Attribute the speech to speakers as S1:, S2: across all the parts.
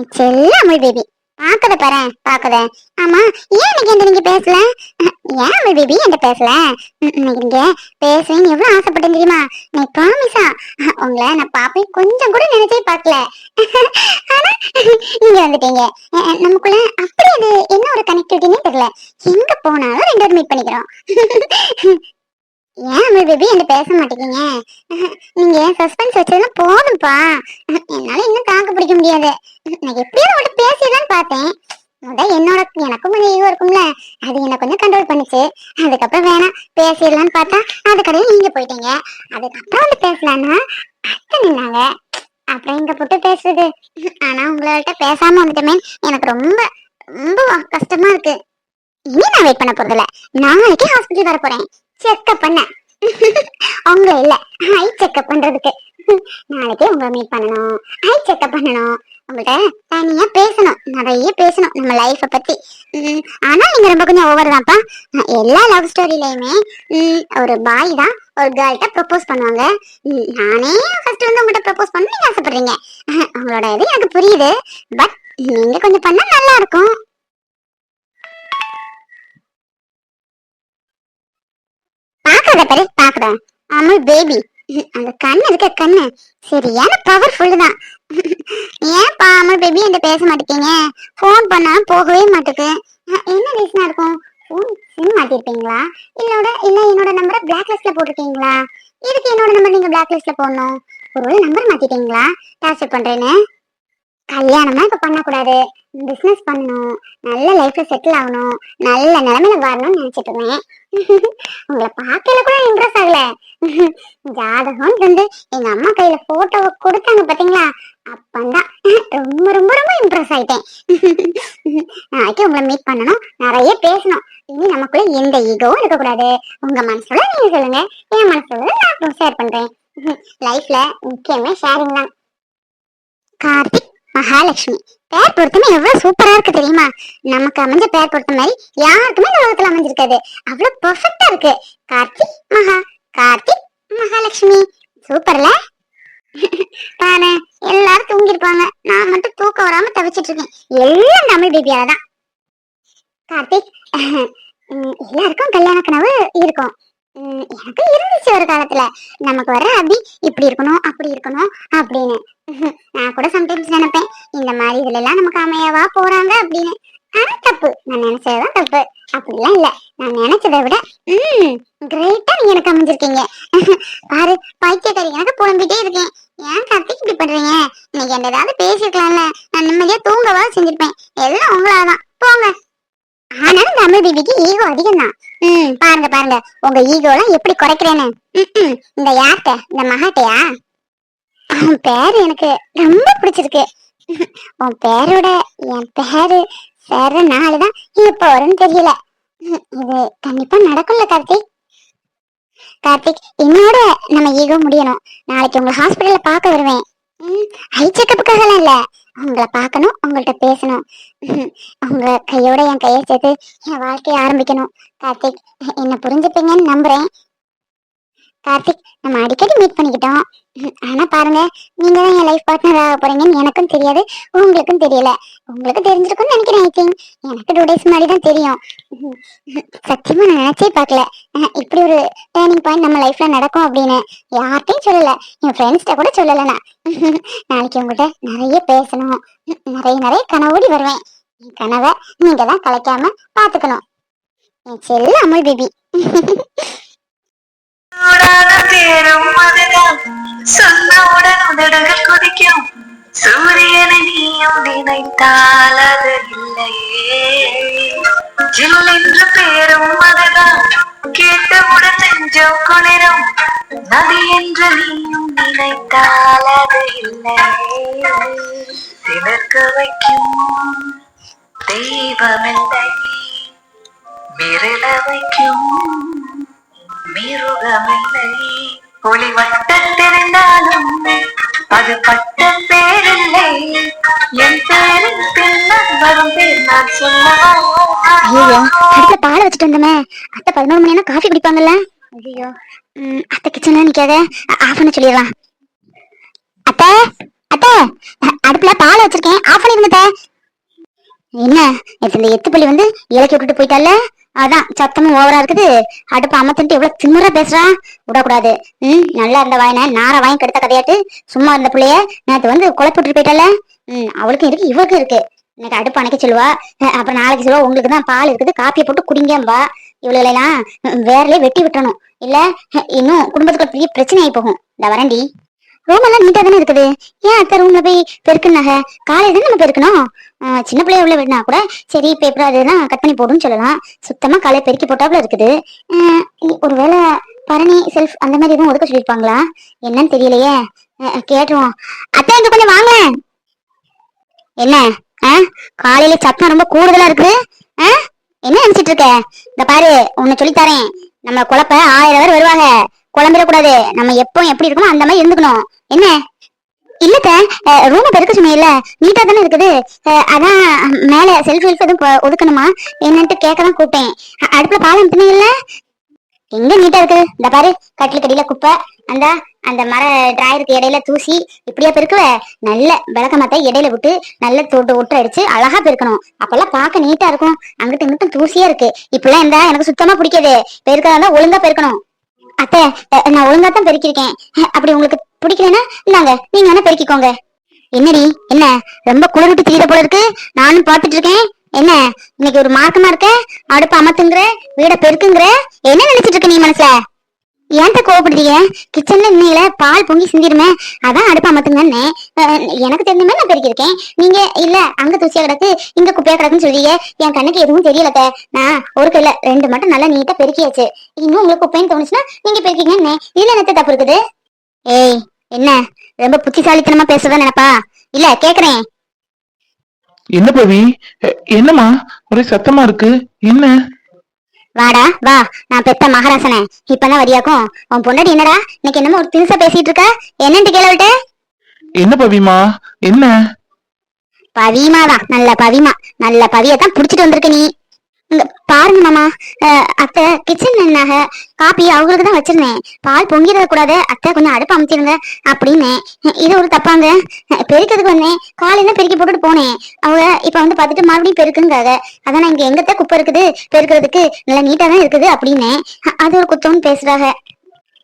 S1: என் செல்ல அமுல் பேபி பாக்குத பாரு பாக்குத. ஆமா ஏன் இன்னைக்கு எந்த நீங்க பேசல? ஏன் அமுல் பேபி என்கிட்ட பேசல? நீங்க பேசுவேன்னு எவ்வளவு ஆசைப்பட்டேன் தெரியுமா? நீ ப்ராமிஸா உங்களை நான் பாப்பேன் கொஞ்சம் கூட நினைச்சே பார்க்கல. ஆனா நீங்க வந்துட்டீங்க. நமக்குள்ள அப்படி அது என்ன ஒரு கனெக்டிவிட்டின்னு தெரியல. எங்க போனாலும் ரெண்டு பேரும் மீட் பண்ணிக்கிறோம். ஏன் அமுல் பேபி என்ன பேச மாட்டேங்க நீங்க சஸ்பென்ஸ் வச்சதெல்லாம் போதும்ப்பா என்னால இன்னும் தாக்கு பிடிக்க முடியாது. நான் எப்படியும் அவட்ட பேசிடலாம்னு பார்த்தேன். முத என்னோட எனக்கும் கொஞ்சம் ஈகோ இருக்கும்ல. அது என்ன கொஞ்சம் கண்ட்ரோல் பண்ணுச்சு. அதுக்கப்புறம் வேணாம் பேசிடலாம்னு பார்த்தா அதுக்கடையும் நீங்க போயிட்டீங்க. அதுக்கப்புறம் வந்து பேசலான்னா அத்தை நின்னாங்க. அப்புறம் இங்க போட்டு பேசுறது. ஆனா உங்கள்கிட்ட பேசாம வந்துட்டமே. எனக்கு ரொம்ப ரொம்ப கஷ்டமா இருக்கு. இனி நான் வெயிட் பண்ண போறதில்ல. நாளைக்கே ஹாஸ்பிட்டல் வர போறேன். செக்அப் பண்ண. அவங்க இல்ல. ஐ செக்கப் பண்றதுக்கு. நாளைக்கு உங்களை மீட் பண்ணணும். ஐ செக்கப் பண்ணணும். உங்கள்கிட்ட தனியா பேசணும். நிறைய பேசணும் நம்ம லைஃப்பை பத்தி. உம், ஆனா நீங்க ரொம்ப கொஞ்சம் ஓவர் தான்ப்பா. எல்லா லவ் ஸ்டோரிலயுமே ஒரு பாய் தான் ஒரு கேர்ள்கிட்ட ப்ரப்போஸ் பண்ணுவாங்க. நானே ஃபர்ஸ்ட் வந்து உங்கள்கிட்ட ப்ரப்போஸ் பண்ண நீங்க ஆசைப்படுறீங்க. அவங்களோட இது எனக்கு புரியுது. பட் நீங்க கொஞ்சம் பண்ணா நல்லா இருக்கும். பாக்குறத பெரு பாக்குறேன் அமுல் பேபி அந்த கண்ணு இருக்க கண்ணு? சரியான பவர்ஃபுல் தான். ஏன்பா அமுல் பேபி என்கிட்ட பேச மாட்டேங்க ஃபோன் பண்ணா போகவே மாட்டேக்கு. என்ன ரீசனா இருக்கும்? ஃபோன் சிம் மாட்டிருப்பீங்களா இல்லோட இல்ல என்னோட நம்பரை பிளாக் லிஸ்ட்ல போட்டிருக்கீங்களா? இதுக்கு என்னோட நம்பர் நீங்க பிளாக் லிஸ்ட்ல போடணும். ஒரு நம்பர் மாத்திட்டீங்களா? டார்ச்சர் பண்றேன்னு. கல்யாணமா இப்ப பண்ணக்கூடாது. பிசினஸ் பண்ணணும். நல்ல லைஃப்ல செட்டில் ஆகணும். நல்ல நிலைமையில வரணும்னு நினைச்சிட்டு இருந்தேன் உங்களை பார்க்கல கூட இம்ப்ரெஸ் ஆகல. ஜாதகம் வந்து எங்க அம்மா கையில போட்டோவை கொடுத்தாங்க பாத்தீங்களா? அப்பந்தான் ரொம்ப ரொம்ப ரொம்ப இம்ப்ரெஸ் ஆயிட்டேன். நாளைக்கு உங்களை மீட் பண்ணணும். நிறைய பேசணும். இனி நமக்குள்ள எந்த ஈகோவும் இருக்கக்கூடாது. உங்க மனசுல நீங்க சொல்லுங்க. என் மனசுல நான் ஷேர் பண்றேன். லைஃப்ல முக்கியமே ஷேரிங் தான். கார்த்திக். மகாலட்சுமி. பேர் பொருத்தமே எவ்வளவு சூப்பரா இருக்கு தெரியுமா? நமக்கு அமைஞ்ச பேர் பொருத்த மாதிரி யாருக்குமே இந்த உலகத்துல அமைஞ்சிருக்காது. அவ்வளவு பெர்ஃபெக்ட்டா இருக்கு. கார்த்திக் மகா. கார்த்திக் மகாலட்சுமி. சூப்பர்ல பாரு எல்லாரும் தூங்கிருப்பாங்க நான் மட்டும் தூக்கம் வராம தவிச்சிட்டு இருக்கேன் எல்லாம் தமிழ் பேபியால தான். கார்த்திக் எல்லாருக்கும் கல்யாண கனவு இருக்கும். எனக்கு இருந்துச்சு ஒரு காலத்துல. நமக்கு வர அபி இப்படி இருக்கணும் அப்படி இருக்கணும் அப்படின்னு. நான் கூட சம்டைம்ஸ் நினைப்பேன் இந்த மாதிரி இதுல எல்லாம் நமக்கு அமையவா போறாங்க அப்படின்னு. ஆனா தப்பு. நான் நினைச்சதுதான் தப்பு. அப்படிலாம் இல்ல. நான் நினைச்சதை விட உம் கிரேட்டா நீங்க எனக்கு அமைஞ்சிருக்கீங்க. பாரு பைத்தியக்காரி எனக்கு புலம்பிட்டே இருக்கேன். ஏன் கத்தி இப்படி பண்றீங்க? இன்னைக்கு என்ன ஏதாவது பேசிருக்கலாம்ல. நான் நிம்மதியா தூங்கவா செஞ்சிருப்பேன். எல்லாம் உங்களாதான் போங்க. ஆனாலும் தமிழ் பிபிக்கு ஈகோ அதிகம் தான் ம் பாருங்க பாருங்க. உங்க ஈகோலாம் எப்படி குறைக்கிறேன்னு. இந்த யார்கிட்ட? இந்த மகாட்டையா? உன் பேர் எனக்கு ரொம்ப பிடிச்சிருக்கு. உன் பேரோட என் பேரு வேற நாளுதான் இப்போ வரும்னு தெரியல. இது கண்டிப்பா நடக்கும்ல கார்த்திக். கார்த்திக் என்னோட நம்ம ஈகோ முடியணும். நாளைக்கு உங்களை ஹாஸ்பிட்டல்ல பார்க்க வருவேன். ம், ஐ செக்கப்புக்காகலாம் இல்ல. உங்களை பார்க்கணும் உங்கள்கிட்ட பேசணும். உங்களை உங்க கையோட என் கையை சேர்த்து என் வாழ்க்கையை ஆரம்பிக்கணும். கார்த்திக் என்ன புரிஞ்சுப்பீங்கன்னு நம்புறேன். கார்த்திக் நம்ம அடிக்கடி மீட் பண்ணிக்கிட்டோம். ஆனால் ஆனா பாருங்க நீங்க தான் என் லைஃப் பார்ட்னர் ஆக போறீங்கன்னு எனக்கும் தெரியாது உங்களுக்கும் தெரியல. உங்களுக்கு தெரிஞ்சிருக்கும்னு நினைக்கிறேன் ஐ திங்க் எனக்கு டூ டேஸ் முன்னாடி தான் தெரியும். சத்தியமா நான் நினைச்சே பார்க்கல. இப்படி ஒரு டேர்னிங் பாயிண்ட் நம்ம லைஃப்ல நடக்கும் அப்படின்னு. யார்கிட்டையும் சொல்லல. என் ஃப்ரெண்ட்ஸ்கிட்ட கூட சொல்லல நான். நாளைக்கு உங்கள்கிட்ட நிறைய பேசணும். நிறைய நிறைய கனவோடி வருவேன். என் கனவை நீங்க தான் கலைக்காம பாத்துக்கணும் என் செல்ல அமுல் பேபி
S2: சூடான அதுதான் சொன்னவுடன் உதடுகள் கொதிக்கும் சூரியனை நீயும் நினைத்தால் அது இல்லையே ஜில்லென்று பேரும் அதுதான் கேட்டவுடன் நெஞ்சம் குளிரும் நதி என்று நீயும் நினைத்தால் அது இல்லையே திணற்க வைக்கும் தெய்வமில்லை மிரள வைக்கும் ஒளி வட்டத்திருந்தாலும் அது பட்ட பேரில்லை. என் பேரின் பின்னர் வரும் பேர் நான் சொல்லவா
S1: ஐயோ அடுத்த பாலை வச்சுட்டு வந்தோமே. அத்தை பதினோரு மணி காஃபி குடிப்பாங்கல்ல? ஐயோ அத்தை கிச்சன்ல நிக்காத. ஆஃப் பண்ண சொல்லிடலாம். அத்தை அத்தை அடுப்புல பால் வச்சிருக்கேன். ஆஃப் பண்ணிருங்க. என்ன இந்த எத்துப்பள்ளி வந்து இலக்கி விட்டுட்டு போயிட்டால அதான் சத்தமும் ஓவரா இருக்குது. அடுப்பு அமத்துட்டு எவ்வளவு திமுறா பேசுறா? விடக்கூடாது. ம் நல்லா இருந்த வாயின நார வாங்கி கெடுத்த கதையாட்டு. சும்மா இருந்த பிள்ளைய நேற்று வந்து குழப்பி விட்டுட்டு போயிட்டால ம் அவளுக்கும் இருக்கு இவருக்கும் இருக்கு. இன்னைக்கு அடுப்பு அணைக்க சொல்லுவா. அஹ் அப்புறம் நாளைக்கு சொல்லுவா உங்களுக்கு தான் பால் இருக்குது காப்பியை போட்டு குடிங்கம்பா இவளுகளெல்லாம் வேறலே வெட்டி விட்டணும் இல்ல இன்னும் குடும்பத்துக்கு பெரிய பிரச்சனை ஆகி போகும். இந்த வரண்டி ரூம் எல்லாம் நீட்டா தானே இருக்குது. ஏன் அத்தை ரூம்ல போய் பெருக்குனாக காலையில தானே நம்ம பெருக்கணும்? ஆஹ் சின்ன பிள்ளைய உள்ள விடனா கூட சரி பேப்பர் அதெல்லாம் கட் பண்ணி போடுன்னு சொல்லலாம். சுத்தமா காலையை பெருக்கி போட்டாப்புல இருக்குது. ஒருவேளை பரணி செல்ஃப் அந்த மாதிரி எதுவும் ஒதுக்க சொல்லியிருப்பாங்களா? என்னன்னு தெரியலையே. கேட்டுருவோம். அத்தை இங்க கொஞ்சம் வாங்க. என்ன? ஆ காலையில சத்தம் ரொம்ப கூடுதலா இருக்கு ஆ என்ன நினைச்சிட்டு இருக்க? இந்த பாரு உன்னை சொல்லித் தரேன். நம்ம குழப்ப ஆயிரம் பேர் வருவாங்க. குழம்பிட கூடாது நம்ம எப்போ எப்படி இருக்கணும் அந்த மாதிரி இருந்துக்கணும். என்ன? இல்லத்த ரூம் பெருக்க இல்ல நீட்டா தானே இருக்குது. அஹ், அதான் மேல செல்ஃப் ஹெல்ப் எதுவும் ஒதுக்கணுமா? என்னன்ட்டு கேட்க தான் கூப்பிட்டேன் அடுப்புல அடுப்புல பாலம் இல்ல? எங்க நீட்டா இருக்குது இந்த பாரு கட்டில் கடியில குப்பை. அந்த அந்த மர டிராயருக்கு இடையில தூசி. இப்படியா பெருக்குவ நல்ல விளக்கமாத்த இடையில விட்டு நல்ல தொட்டு ஒட்டு அடிச்சு அழகா பெருக்கணும். அப்பெல்லாம் பார்க்க நீட்டா இருக்கும். அங்கிட்டு இங்கிட்டும் தூசியா இருக்கு. இப்பெல்லாம் இருந்தா எனக்கு சுத்தமா பிடிக்காது. பெருக்கிறதா ஒழுங்கா பெருக்கணும். அத்தை நான் ஒழுங்கா தான் பெருக்கிருக்கேன் அப்படி உங்களுக்கு பிடிக்கலன்னா இந்தாங்க நீங்க வேணா பெருக்கிக்கோங்க. என்னடி என்ன ரொம்ப குளிர்விட்டு தீர போல இருக்கு? நானும் பாத்துட்டு இருக்கேன். என்ன இன்னைக்கு ஒரு மார்க்கமா இருக்க? அடுப்பு அமத்துங்கிற வீட பெருக்குங்கிற? என்ன நினைச்சிட்டு இருக்க நீ மனசுல? ஏன்ட்ட கோவப்படுறீங்க? கிச்சன்ல இன்னையில பால் பொங்கி சிந்திருமே அதான் அடுப்பா அமத்துங்கன்னு எனக்கு தெரிஞ்ச மாதிரி நான் பெருக்கிருக்கேன் நீங்க இல்ல அங்க தூசியா கிடக்கு இங்க குப்பையா கிடக்குன்னு சொல்றீங்க. என் கண்ணுக்கு எதுவும் தெரியலத்த. நான் ஒரு கையில ரெண்டு மட்டும் நல்லா நீட்டா பெருக்கியாச்சு. இன்னும் உங்களுக்கு குப்பைன்னு தோணுச்சுன்னா நீங்க பெருக்கிங்கன்னு. இதுல என்னத்த தப்பு இருக்குது? ஏய் என்ன? ரொம்ப புத்திசாலித்தனமா பேசுறதா நினைப்பா? இல்ல கேக்குறேன்.
S3: என்ன பவி? எ- என்னம்மா? ஒரே சத்தமா இருக்கு. என்ன?
S1: வாடா வா. நான் பெத்த மகாராசனே. இப்பதான் வரியாக்கும். உன் பொண்டாட்டி என்னடா? இன்னைக்கு என்னமோ ஒரு தினுசா பேசிட்டு இருக்கா? என்னன்ட்டு கேளவிட்ட
S3: என்ன பவிமா? என்ன?
S1: பவிமாதான். நல்ல பவிமா. நல்ல பவியத்தான் புடிச்சிட்டு வந்திருக்க நீ. பாருங்க மாமா. அஹ், அத்தை கிச்சன் என்னாக காப்பி அவங்களுக்கு தான் வச்சிருந்தேன். பால் பொங்கிட கூடாது. அத்தை கொஞ்சம் அடுப்பு அமைச்சிருங்க அப்படின்னு இது ஒரு தப்பாங்க. பெருக்கிறதுக்கு வந்தேன். காலையில பெருக்கி போட்டுட்டு போனேன். அவங்க இப்ப வந்து பார்த்துட்டு மறுபடியும் பெருக்குங்காக அதான் இங்க எங்கத்த குப்பை இருக்குது? பெருக்கிறதுக்கு நல்லா நீட்டா தான் இருக்குது அப்படின்னு அது ஒரு குத்தம்னு பேசுறாங்க.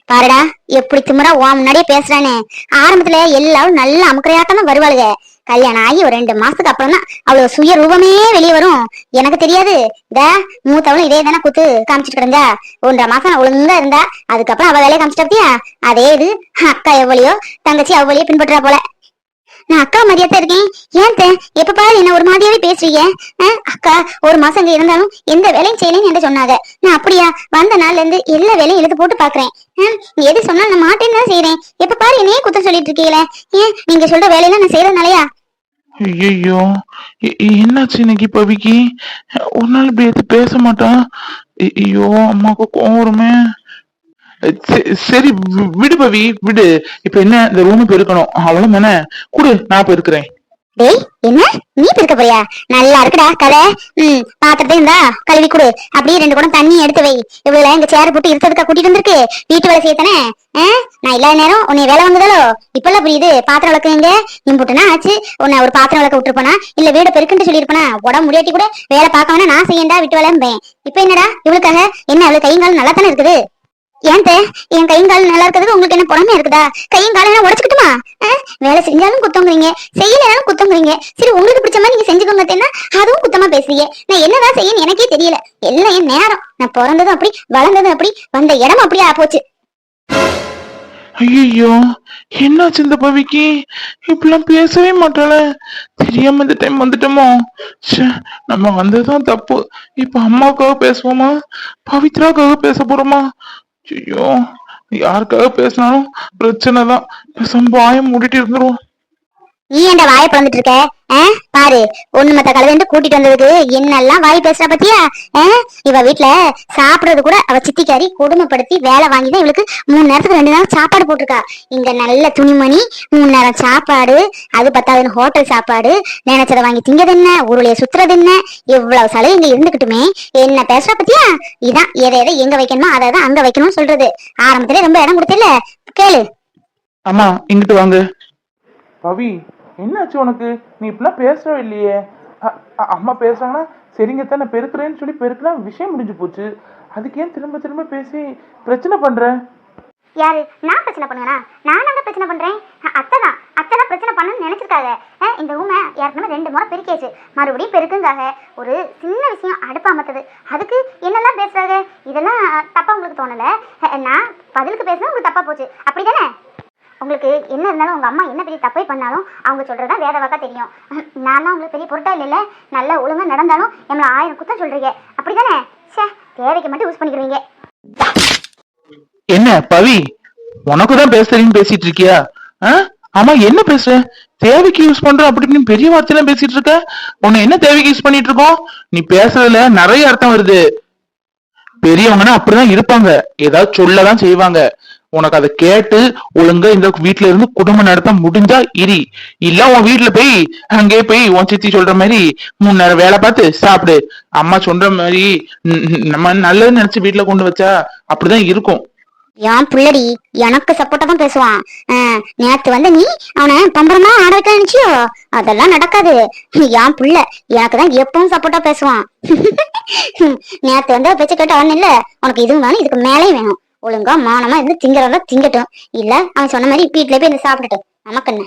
S1: பாருடா எப்படி திமுறா உன் முன்னாடியே பேசுறானே. ஆரம்பத்துல எல்லாரும் நல்ல அமுக்கரையாட்டம் தான் வருவாளுங்க. கல்யாணம் ஆகி ஒரு ரெண்டு மாசத்துக்கு அப்புறம் தான் அவ்வளவு சுய ரூபமே வெளியே வரும். எனக்கு தெரியாது. இந்த மூத்தவளும் இதே தானே குத்து காமிச்சிட்டு கிடந்தா. ஒன்றரை மாசம் நான் ஒழுங்கா இருந்தா அதுக்கப்புறம் அவ வேலையை காமிச்சிட்டா அதே இது. அக்கா எவ்வளியோ தங்கச்சி அவ்வளியோ பின்பற்றா போல. நான் அக்கா மாதிரியாத்தான் இருக்கேன். ஏன் எப்ப பாரு என்ன ஒரு மாதிரியாவே பேசுறீங்க? அக்கா ஒரு மாசம் இங்க இருந்தாலும் எந்த வேலையும் செய்யலைன்னு என்ன சொன்னாங்க. நான் அப்படியா? வந்த நாள்ல இருந்து எல்லா வேலையும் எழுத்து போட்டு பாக்குறேன் எது சொன்னாலும் நான் மாட்டேன்னு தான் செய்யறேன் எப்ப பாரு என்னையே குத்தம் சொல்லிட்டு இருக்கீங்களே. ஏன் நீங்க சொல்ற வேலையெல்லாம் நான் செய்யறதுனாலயா
S3: ஐயோ என்னாச்சு இன்னைக்கு பவிக்கு ஒரு நாள் இப்படி பேச மாட்டான். ஐயோ அம்மாவுக்கு கோவம் வருமே. சரி வி- விடு பவி விடு. இப்ப என்ன இந்த ரூம் பெருக்கணும் அவ்வளவு தானே? குடு நான் பெருக்கிறேன்
S1: டேய் என்ன? நீ பெருக்க போறியா? நல்லா இருக்குடா கதை. ம் பாத்திரத்தை இருந்தா கழுவி கொடு. அப்படியே ரெண்டு குடம் தண்ணி எடுத்து வை. இவ்வளவு எங்க சேர் போட்டு இருந்ததுக்கா கூட்டிட்டு வந்திருக்கு. வீட்டு வேலை செய்யத்தானே? நான் இல்லாத நேரம் உன்னை வேலை வாங்குதலோ இப்பெல்லாம் புரியுது. பாத்திரம் விளக்க எங்க? இம்புட்டுனா ஆச்சு. உன்னை ஒரு பாத்திரம் விளக்க விட்டுருப்பனா? இல்ல வீடு பெருக்குன்னு சொல்லியிருப்பனா? உடம்பு முடியாட்டி கூட வேலை பார்க்க வேணா நான் செய்யண்டா விட்டு வேலை இப்ப என்னடா? இவளுக்காக? என்ன அவளுக்கு கையும் காலம் நல்லா தானே இருக்குது? ஏன் என் கையும் காலம் நல்லா இருக்கிறது உங்களுக்கு என்ன புறமே இருக்குதா? கையும் காலம் எல்லாம் உடச்சுக்கிட்டுமா? வேலை செஞ்சாலும் குத்தங்குறீங்க செய்யலைனாலும் குத்தங்குறீங்க சரி உங்களுக்கு பிடிச்ச மாதிரி நீங்க செஞ்சுக்கோங்க அதுவும் குத்தமா பேசுறீங்க. நான் என்னதான் செய்யணும் எனக்கே தெரியல. எல்லாம் என் நேரம். நான் பிறந்ததும் அப்படி வளர்ந்ததும் அப்படி வந்த இடம் அப்படியே போச்சு.
S3: ஐயோ என்னாச்சு இந்த பவிக்கு? இப்பெல்லாம் பேசவே மாட்டாள. தெரியாம இந்த டைம் வந்துட்டோமோ? நம்ம வந்ததுதான் தப்பு. இப்ப அம்மாவுக்காக பேசுவோமா? பவித்ராக்காக பேச போறோமா? ஐயோ யாருக்காக பேசினாலும் பிரச்சனை தான் பேசாம வாயை மூடிட்டு இருந்துருவோம்.
S1: நீ ஏன்டா வாயை பிறந்துட்டு இருக்க? ஆ? பாரு ஒண்ணு மத்த கலந்து கூட்டிட்டு வந்ததுக்கு என்னெல்லாம் வாய் பேசுறா பத்தியா? ஆ? இவ வீட்ல சாப்பிடுறது கூட அவ சித்திக்காரி கொடுமைப்படுத்தி வேலை வாங்கி தான் இவளுக்கு மூணு நேரத்துக்கு ரெண்டு நேரம் சாப்பாடு போட்டிருக்கா. இங்க நல்ல துணிமணி மூணு நேரம் சாப்பாடு அது பத்தாதுன்னு ஹோட்டல் சாப்பாடு நினைச்சதை வாங்கி திங்கிறது என்ன? உருளைய சுத்துறது என்ன? இவ்வளவு சலுகை இங்க இருந்துகிட்டுமே என்ன பேசுறா பத்தியா? இதான் எதை எதை எங்க வைக்கணுமோ அதை தான் அங்க வைக்கணும்னு சொல்றது. ஆரம்பத்திலே ரொம்ப இடம் கொடுத்தில்ல? கேளு.
S3: அம்மா இங்கிட்டு வாங்க. பவி என்னாச்சு உனக்கு? நீ இப்படிலாம் பேசவே இல்லையே. அம்மா பேசுறாங்கன்னா சரிங்க தான் நான் பெருக்கிறேன்னு சொல்லி பெருக்கினா விஷயம் முடிஞ்சு போச்சு. அதுக்கு ஏன் திரும்ப திரும்ப பேசி பிரச்சனை பண்ற?
S1: யாரு? நான் பிரச்சனை பண்ணுவேனா? நான் அங்க பிரச்சனை பண்றேன்? அத்தை தான். அத்தை தான் பிரச்சனை பண்ணணும்னு நினைச்சிருக்காங்க. இந்த ஊமை ஏற்கனவே ரெண்டு முறை பெருக்கியாச்சு. மறுபடியும் பெருக்குங்காக. ஒரு சின்ன விஷயம் அடுப்பு அமர்த்தது. அதுக்கு என்னெல்லாம் பேசுறாங்க? இதெல்லாம் தப்பா உங்களுக்கு தோணல? நான் பதிலுக்கு பேசினா உங்களுக்கு தப்பா போச்சு. அப்படிதானே? உங்களுக்கு என்ன இருந்தாலும் உங்க அம்மா என்ன பெரிய தப்பே பண்ணாலும் அவங்க சொல்றதா வேற வாக்கா தெரியும். நான் உங்களுக்கு பெரிய பொருட்டா இல்லைல்ல? நல்லா ஒழுங்கா நடந்தாலும் நம்மள ஆயிரம் குத்தம் சொல்றீங்க. அப்படிதானே? சே தேவைக்கு மட்டும் யூஸ் பண்ணிக்கிறீங்க.
S3: என்ன பவி? உனக்கு தான் பேச தெரியும் பேசிட்டு இருக்கியா? ஆமா என்ன பேசுற? தேவைக்கு யூஸ் பண்ற அப்படி இப்படின்னு பெரிய வார்த்தையெல்லாம் பேசிட்டு இருக்க? உன்னை என்ன தேவைக்கு யூஸ் பண்ணிட்டு இருக்கோம்? நீ பேசுறதுல நிறைய அர்த்தம் வருது. பெரியவங்கன்னா அப்படிதான் இருப்பாங்க. ஏதாவது சொல்லதான் செய்வாங்க. உனக்கு அதை கேட்டு ஒழுங்கா இந்த வீட்ல இருந்து குடும்பம் நடத்த முடிஞ்சா இரி. இல்ல உன் வீட்டுல போய் அங்கேயே போய் உன் சித்தி சொல்ற மாதிரி மூணு நேரம் வேலை பார்த்து சாப்பிடு. அம்மா சொல்ற மாதிரி நம்ம நல்லதுன்னு நினைச்சு வீட்டுல கொண்டு வச்சா அப்படிதான் இருக்கும்.
S1: என் புள்ளடி எனக்கு சப்போர்ட்டா தான் பேசுவான். நேத்து வந்து நீ அவனை பம்பரமா ஆடக்க நினைச்சியோ? அதெல்லாம் நடக்காது. என் புள்ள எனக்கு தான் எப்பவும் சப்போர்ட்டா பேசுவான். நேத்து வந்து பேச்ச கேட்டு அவன் இல்ல. உனக்கு இதுவும் வேணும் இதுக்கு மேலேயும் வேணும். ஒழுங்கா மானமா இருந்து திங்கிறவங்க திங்கட்டும். இல்ல அவன் சொன்ன மாதிரி வீட்டுல போய் இருந்து சாப்பிடட்டும். நமக்கு என்ன?